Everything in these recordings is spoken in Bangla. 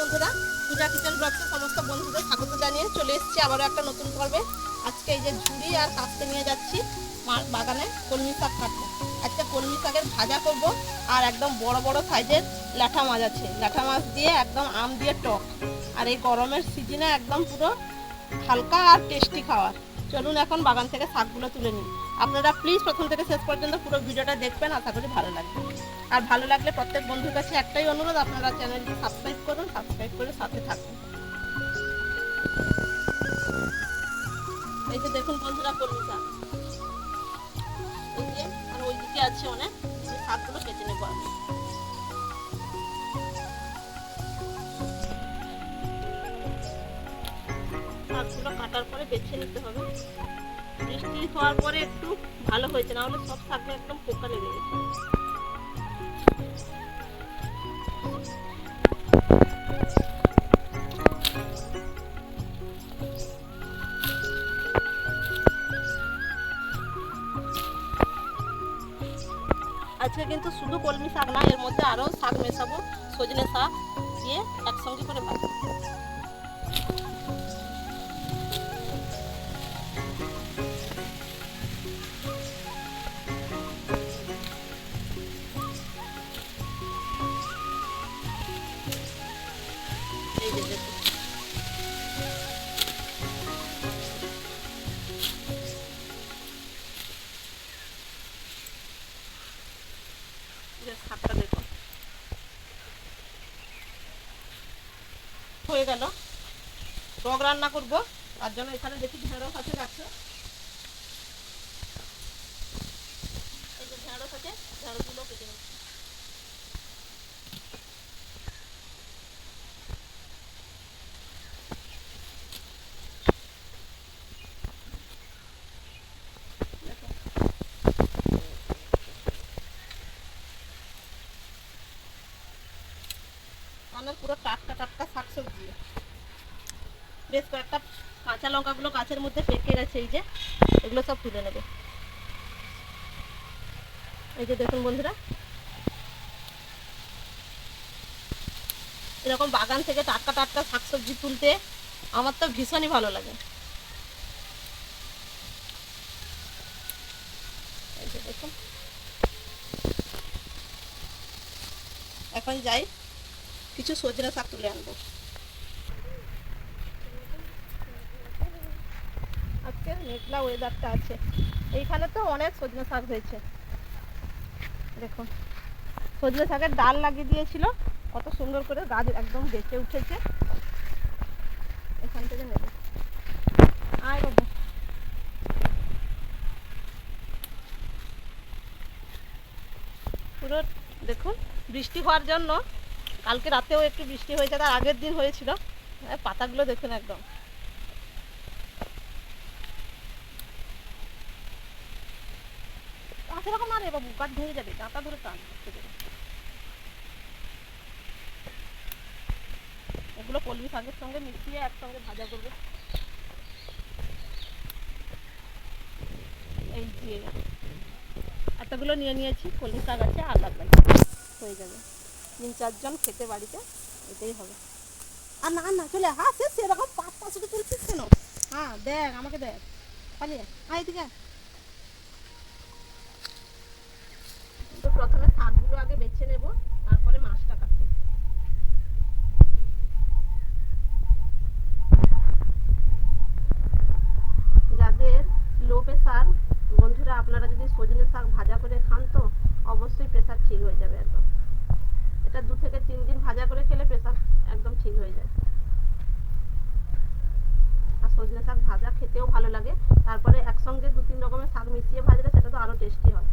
বন্ধুরা পূজা কিচেন ব্লগকে সমস্ত বন্ধুদের স্বাগত জানিয়ে চলে এসেছি আবারও একটা নতুন পর্বে। আজকে এই যে ঝুড়ি আর কাস্তে নিয়ে যাচ্ছি মা- বাগানে কলমি শাক কাটতে। আজকে কলমি শাকের ভাজা করব আর একদম বড় বড় সাইজের ল্যাঠা মাছ আছে। ল্যাঠা মাছ দিয়ে একদম আম দিয়ে টক। আর এই গরমের সিজনে একদম পুরো হালকা আর টেস্টি খাওয়ার। চলুন এখন বাগান থেকে শাকগুলো তুলে নিই। আপনারা প্লিজ প্রথম থেকে শেষ পর্যন্ত পুরো ভিডিওটা দেখবেন। আশা করি ভালো লাগবে। আর ভালো লাগলে প্রত্যেক বন্ধুর কাছে একটাই অনুরোধ, আপনারা চ্যানেলটি সাবস্ক্রাইব করুন সাবস্ক্রাইব করে সাথে থাকুন। এই যে দেখুন বন্ধুরা কলমি শাক এই যে, আর ওইদিকে আছে অনেক শাকগুলো কেটে নেব আমি। শাকগুলো কাটার পরে বেছে নিতে হবে। বৃষ্টি হওয়ার পরে একটু ভালো হয়েছে, না হলে সব শাকে একদম পোকা লেগে গেছে। আজকে কিন্তু শুধু কলমি শাক না, এর মধ্যে আরও শাক মেশাবো, সজনে শাক দিয়ে একসঙ্গে করে ভাজবো হয়ে গেল। টক রান্না করব। তার জন্য এখানে দেখি ঢেঁড়স আছে গাছে পুরো টাটকা শাকসবজি বেশ কয়েকটা কাঁচা লঙ্কাগুলো গাছের মধ্যে পেকে গেছে, এই যে, এগুলো সব তুলে এই যে দেখুন বন্ধুরা। এরকম বাগান থেকে টাটকা টাটকা শাকসবজি তুলতে আমার তো ভীষণই ভালো লাগে। এখন যাই, কিছু সজনে শাক তুলে আনব আজকে মেঘলা ওয়েদারটা আছে। এইখানে তো অনেক সজনে শাক হয়েছে। দেখুন, সজনে শাকের ডাল লাগিয়ে দিয়েছিল। কত সুন্দর করে গাছ একদম বেঁচে উঠেছে। এখান থেকে নেবে। আয় বাবু। পুরো, দেখুন, বৃষ্টি হওয়ার জন্য, কালকে রাতেও একটু বৃষ্টি হয়েছে, তার আগের দিন হয়েছিল। পাতাগুলো দেখুন একদম। আচ্ছা রকম না বাবু গাছ ভেঙে যাবে কাঁটা ধরে টান এগুলো কলমি শাকের সঙ্গে মিশিয়ে একসঙ্গে ভাজা করবে। এই যে, এতগুলো নিয়ে নিয়েছি, কলমি শাক আছে, আর লাগবে হয়ে যাবে। তিন চারজন খেতে বাড়িতে, এটাই হবে। আর না না, চলে হ্যাঁ সে সেরকম পাঁচ পাঁচশো তুলছিস কেন? হ্যাঁ দেখ, আমাকে দেখ। পালিয়ে আয়। এদিকে আয়। তো প্রথমে শাকগুলো আগে বেছে নেব তারপরে মাছটা কাটবো যাদের লো প্রেশার বন্ধুরা আপনারা যদি সজনে শাক ভাজা করে খান তো অবশ্যই প্রেশার ঠিক হয়ে যাবে একদম এটা দু থেকে তিন দিন ভাজা করে খেলে প্রেশার একদম ঠিক হয়ে যায়। আর সজনে শাক ভাজা খেতেও ভালো লাগে। তারপরে একসঙ্গে দু তিন রকমের শাক মিশিয়ে ভাজলে সেটা তো আরও টেস্টি হয়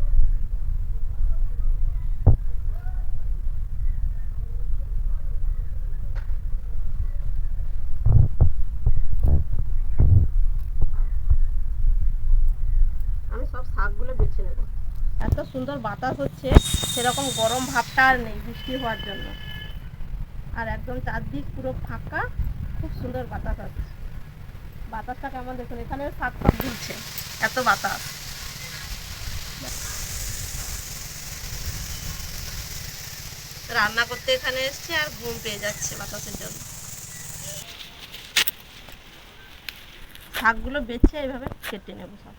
আমি সব শাকগুলো বেছে নেব এত সুন্দর বাতাস হচ্ছে, সেরকম গরম ভাবটা আর নেই বৃষ্টি হওয়ার জন্য। আর একদম চারদিক পুরো ফাঁকা, খুব সুন্দর বাতাস আছে। বাতাসটা কেমন দেখুন, এখানে শাক ফাক দিচ্ছে এত বাতাস। রান্না করতে এখানে এসছি আর ঘুম পেয়ে যাচ্ছে বাতাসের জন্য। শাকগুলো বেছে এইভাবে কেটে নেব সব।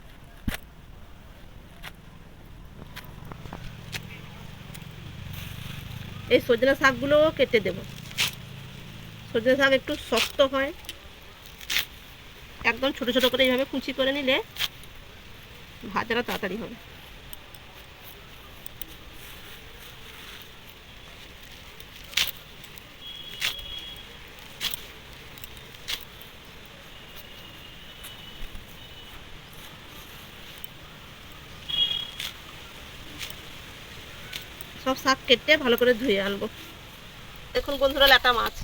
এই সজনা শাকগুলোও কেটে দেব। সজনা শাক একটু শক্ত হয়। একদম ছোট ছোট করে এইভাবে কুচি করে নিলে ভাজাটা তাড়াতাড়ি হবে। শাক কেটে ভালো করে ধুয়ে আনব। দেখুন বন্ধুরা ল্যাটা মাছ।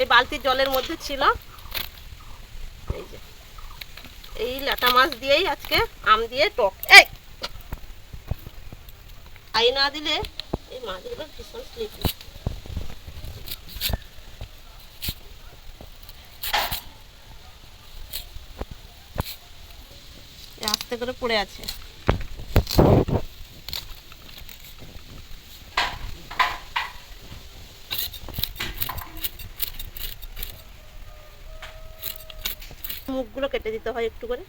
এই বালতির জলের মধ্যে ছিল। এই যে, এই ল্যাটা মাছ দিয়েই আজকে আম দিয়ে টক। এই! আই না দিলে এই মাছগুলো ভীষণ স্লিপি আস্তে করে পড়ে আছে। দিতে হয় একটু করে।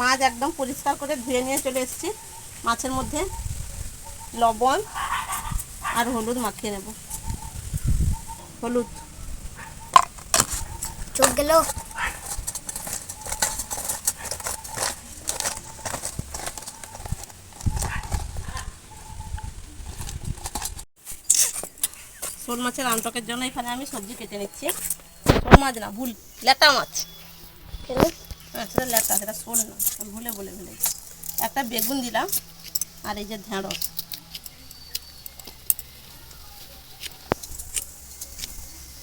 মাছ একদম পরিষ্কার করে ধুয়ে নিয়ে চলে এসেছি। মাছের মধ্যে লবণ আর হলুদ মাখিয়ে নেব। হলুদ। চোখ গেল। শোল মাছের আমটকের জন্য এখানে আমি সবজি কেটে নিচ্ছি। শোল মাছ না ভুল। ল্যাটা মাছ। হ্যাঁ সেটা ল্যাটা সেটা শোল না ভুলে বলে ফেলেছি একটা বেগুন দিলাম। আর এই যে ঢেঁড়স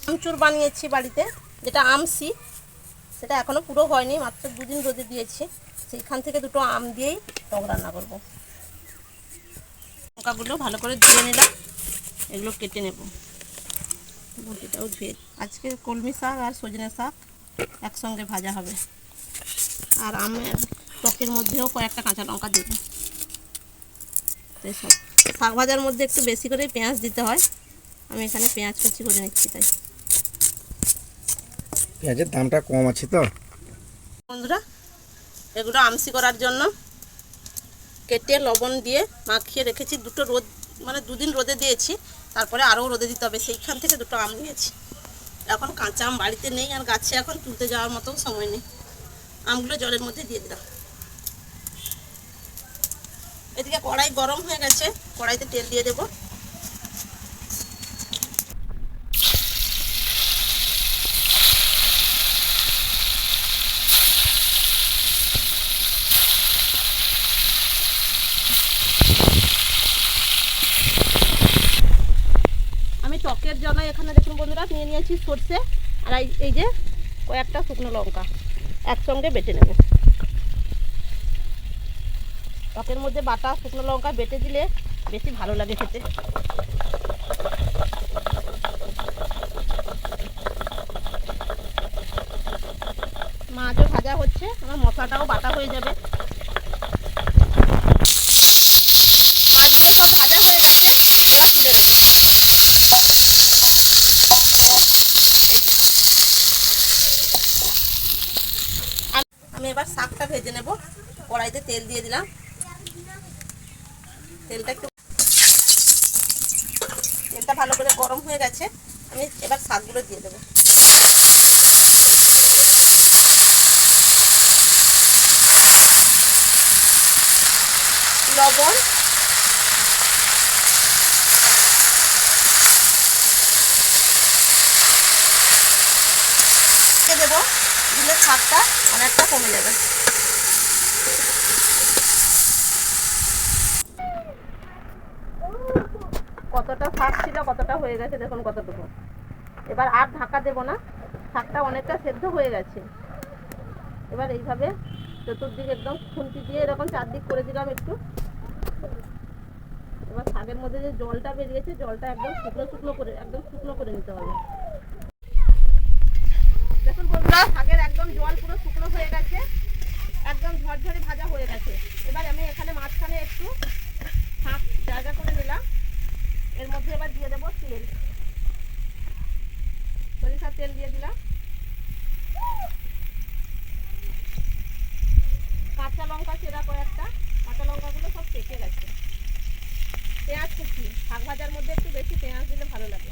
আমচুর বানিয়েছি বাড়িতে, যেটা আমসি, সেটা এখনও পুরো হয়নি, মাত্র দুদিন রোদে দিয়েছি। সেইখান থেকে দুটো আম দিয়েই টক রান্না করব। লঙ্কাগুলো ভালো করে ধুয়ে নিলাম, এগুলো কেটে নেব। বটিটাও ধুয়ে আজকে কলমি শাক আর সজনে শাক একসঙ্গে ভাজা হবে। আর আমের টকের মধ্যেও কয়েকটা কাঁচা লঙ্কা দেব তাই সব। শাক ভাজার মধ্যে একটু বেশি করে পেঁয়াজ দিতে হয়। আমি এখানে পেঁয়াজ কুচি করে নিচ্ছি তাই। পেঁয়াজের দামটা কম আছে তো? বন্ধুরা এগুলো আমসি করার জন্য কেটে লবণ দিয়ে মাখিয়ে রেখেছি। দুটো রোদ মানে দুদিন রোদে দিয়েছি। তারপরে আরও রোদে দিতে হবে। সেইখান থেকে দুটো আম নিয়েছি। এখন কাঁচা আম বাড়িতে নেই আর গাছে এখন তুলতে যাওয়ার মতো সময় নেই। আমগুলো জলের মধ্যে দিয়ে দিলাম। এদিকে কড়াই গরম হয়ে গেছে, কড়াইতে তেল দিয়ে দেবো। আমি টকের জন্য এখানে দেখুন বন্ধুরা, নিয়ে নিয়েছি সর্ষে, আর এই- এই যে কয়েকটা শুকনো লঙ্কা, একসঙ্গে বেটে নেব। টকের মধ্যে বাটা, শুকনো লঙ্কা বেটে দিলে বেশি ভালো লাগে খেতে। মাছও ভাজা হচ্ছে আমার মশলাটাও বাটা হয়ে যাবে। মাছগুলো সব ভাজা হয়ে গেছে, এবার তুলে নেব আমি এবার শাকটা ভেজে নেব। কড়াইতে তেল দিয়ে দিলাম। তেলটা একটু তেলটা ভালো করে গরম হয়ে গেছে, আমি এবার শাকগুলো দিয়ে দেবো। লবণ। দেবো, দিলে শাকটা অনেকটা কমে যাবে। কতটা শাক ছিল, কতটা হয়ে গেছে, দেখুন কতটুকু। এবার আর ঢাকা দেবো না, শাকটা অনেকটা সেদ্ধ হয়ে গেছে। এবার এইভাবে চতুর্দিকে একদম খুন্তি দিয়ে এরকম চারদিক করে দিলাম একটু। এবার শাকের মধ্যে যে জলটা বেরিয়েছে, জলটা একদম শুকনো শুকনো করে, একদম শুকনো করে নিতে হবে। দেখুন বন্ধুরা, শাকের একদম জল পুরো শুকনো হয়ে গেছে, একদম ঝরঝরে ভাজা হয়ে গেছে। এবার আমি এখানে মাঝখানে একটু শাক জায়গা করে নিলাম। এর মধ্যে এবার দিয়ে দেবো তেল। সরিষার তেল দিয়ে দিলাম। কাঁচা লঙ্কা চেরা কয়েকটা। কাঁচা লঙ্কাগুলো সব পেকে গেছে। পেঁয়াজ কুচি। শাক ভাজার মধ্যে একটু বেশি পেঁয়াজ দিলে ভালো লাগে।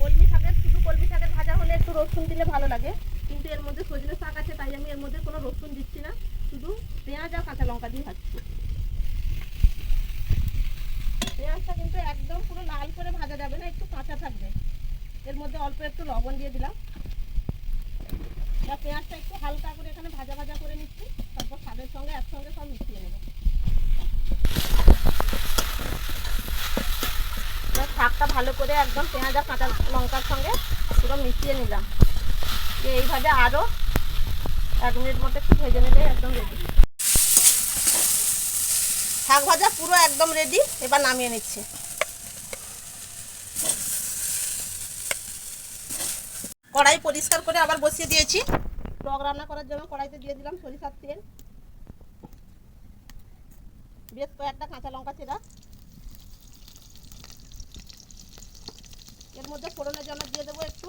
কলমি শাকের শুধু কলমি শাকের ভাজা হলে একটু রসুন দিলে ভালো লাগে। কিন্তু এর মধ্যে সজনে শাক আছে, তাই আমি এর মধ্যে কোনো রসুন দিচ্ছি না। শুধু পেঁয়াজ আর কাঁচা লঙ্কা দিয়ে ভাজছি। পেঁয়াজটা কিন্তু একদম পুরো লাল করে ভাজা যাবে না, একটু কাঁচা থাকবে। এর মধ্যে অল্প একটু লবণ দিয়ে দিলাম। এবার পেঁয়াজটা একটু হালকা করে এখানে ভাজা ভাজা করে নিচ্ছি, তারপর শাকের সঙ্গে একসঙ্গে সব মিশিয়ে নেব। শাকটা ভালো করে একদম পেঁয়াজ আর কাঁচা লঙ্কার সঙ্গে পুরো মিশিয়ে নিলাম। এইভাবে আরও এক মিনিট মতো একটু ভেজে নিলে একদম রেডি শাক ভাজা পুরো একদম রেডি এবার নামিয়ে নিচ্ছি। কড়াই পরিষ্কার করে আবার বসিয়ে দিয়েছি। টক রান্না করার জন্য কড়াইতে দিয়ে দিলাম সরিষার তেল। বেশ কয়েকটা কাঁচা লঙ্কা চেরা। এর মধ্যে ফোড়নের জন্য দিয়ে দেবো একটু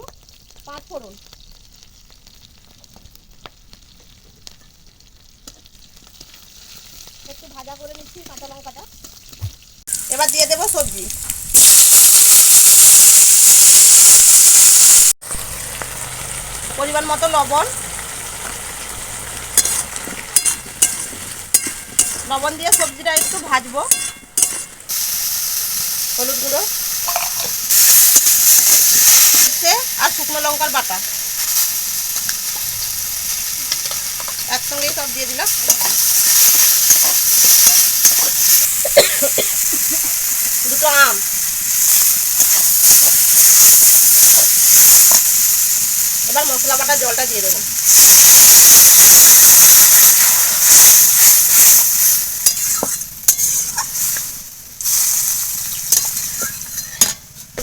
পাঁচ ফোড়ন। ভাজা করে নিচ্ছি, কাঁচা লঙ্কাটা। এবার দিয়ে দেবো সবজি। পরিমাণ মতো লবণ। লবণ দিয়ে সবজিটা একটু ভাজবো। হলুদ গুঁড়ো। সর্ষে আর শুকনো লঙ্কার বাটা। একসঙ্গেই সব দিয়ে দিলাম। দুটো এবার মশলা বাটা জলটা দিয়ে দেবো।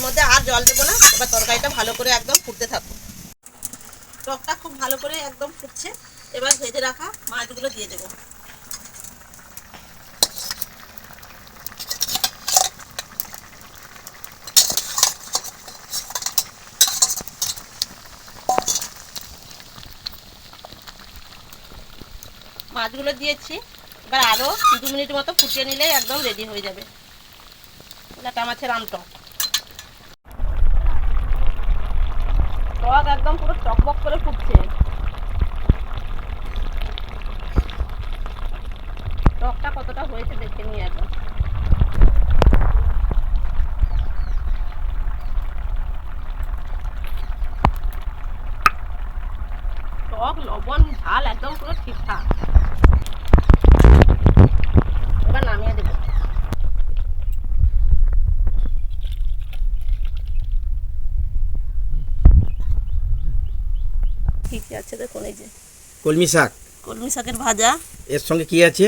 মধ্যে আর জল দেবো না, এবার তরকারিটা ভালো করে একদম ফুটতে থাকব। টকটা খুব ভালো করে একদম ফুটছে, এবার ভেজে রাখা মাছগুলো দিয়ে দেবো। মাছগুলো দিয়েছি। এবার আরও দু মিনিট মতো ফুটিয়ে নিলেই একদম রেডি হয়ে যাবে। লাটা মাছের আমটক টক। একদম পুরো টকবক করে ফুটছে। টকটা কতটা হয়েছে দেখে নিয়ে একদম টক লবণ ঝাল একদম পুরো ঠিকঠাক এবার নামিয়ে দেবো কি কি আছে দেখুন এই যে কলমি শাক? কলমি শাকের ভাজা। এর সঙ্গে কি আছে?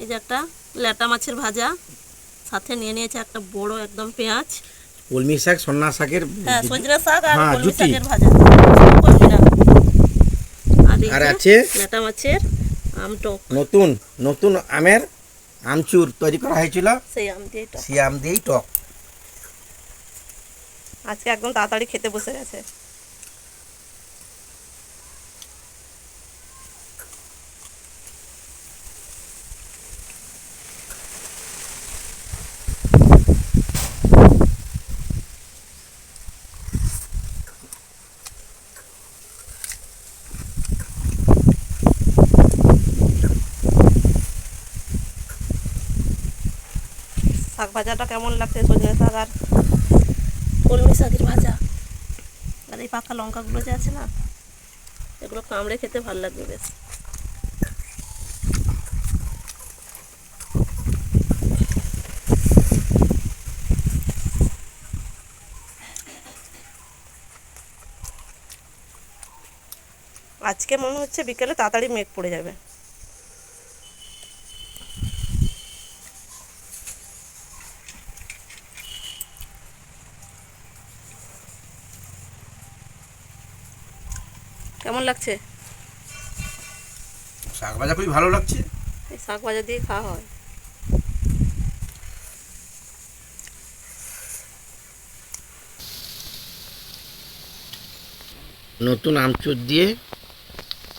এই যে একটা ল্যাটা মাছের ভাজা। সাথে নিয়ে নিয়েছে একটা বড় একদম পেঁয়াজ। কলমি শাক সন্না শাকের হ্যাঁ সজনা শাক আর হ্যাঁ, কলমি শাকের ভাজা। আর আছে? ল্যাটা মাছের আমটক নতুন নতুন আমের আমচুর তৈরি করা হয়েছিল। সেই আম দিয়ে টক। আম দিয়েই টক। আজকে একদম তাড়াতাড়ি খেতে বসে গেছে শাক ভাজাটা কেমন লাগছে? সজনে শাক আর কলমি শাকের ভাজা। আর এই পাকা লঙ্কাগুলো যে আছে না, এগুলো কামড়ে খেতে ভালো লাগবে বেশ। আজকে মনে হচ্ছে বিকেলে তাড়াতাড়ি মেঘ পড়ে যাবে। কেমন লাগছে? শাক ভাজা খুবই ভালো লাগছে। এই শাক ভাজা দিয়ে খাওয়া হয়। নতুন আমচুর দিয়ে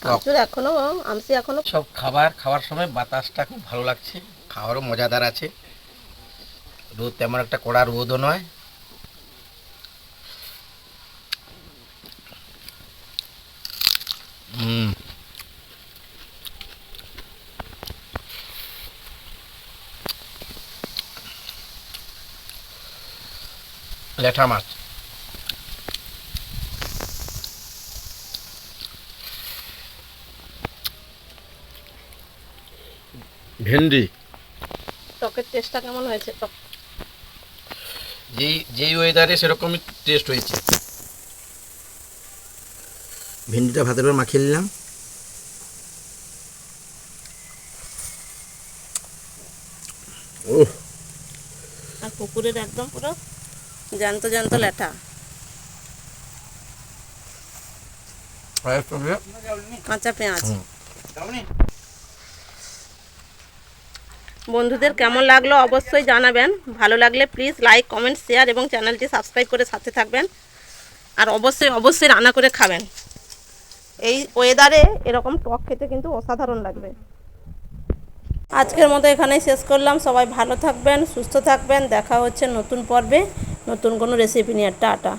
আমচুর এখনও আমসি এখনও। সব খাবার খাওয়ার সময় বাতাসটা খুব ভালো লাগছে। খাওয়ারও মজাদার আছে। রোদ তেমন একটা কড়া রোদও নয়। লেঠা মাছ। ভেন্ডি। টকের টেস্টটা কেমন হয়েছে? টক। যেই যেই ওয়েদারে সেরকমই টেস্ট হয়েছে। ভেন্ডিটা ভাতের উপর মাখিয়ে নিলাম ও আর পুকুরের একদম পুরো জ্যান্ত জ্যান্ত ল্যাঠা কাঁচা পেঁয়াজ। বন্ধুদের কেমন লাগল অবশ্যই জানাবেন। ভালো লাগলে প্লিজ লাইক কমেন্ট শেয়ার এবং চ্যানেলটি সাবস্ক্রাইব করে সাথে থাকবেন। আর অবশ্যই অবশ্যই রান্না করে খাবেন। এই ওয়েদারে এরকম টক খেতে কিন্তু অসাধারণ লাগবে। আজকের মতো এখানেই শেষ করলাম। সবাই ভালো থাকবেন সুস্থ থাকবেন। দেখা হচ্ছে নতুন পর্বে। নতুন কোনো রেসিপি নিয়ে টাটা।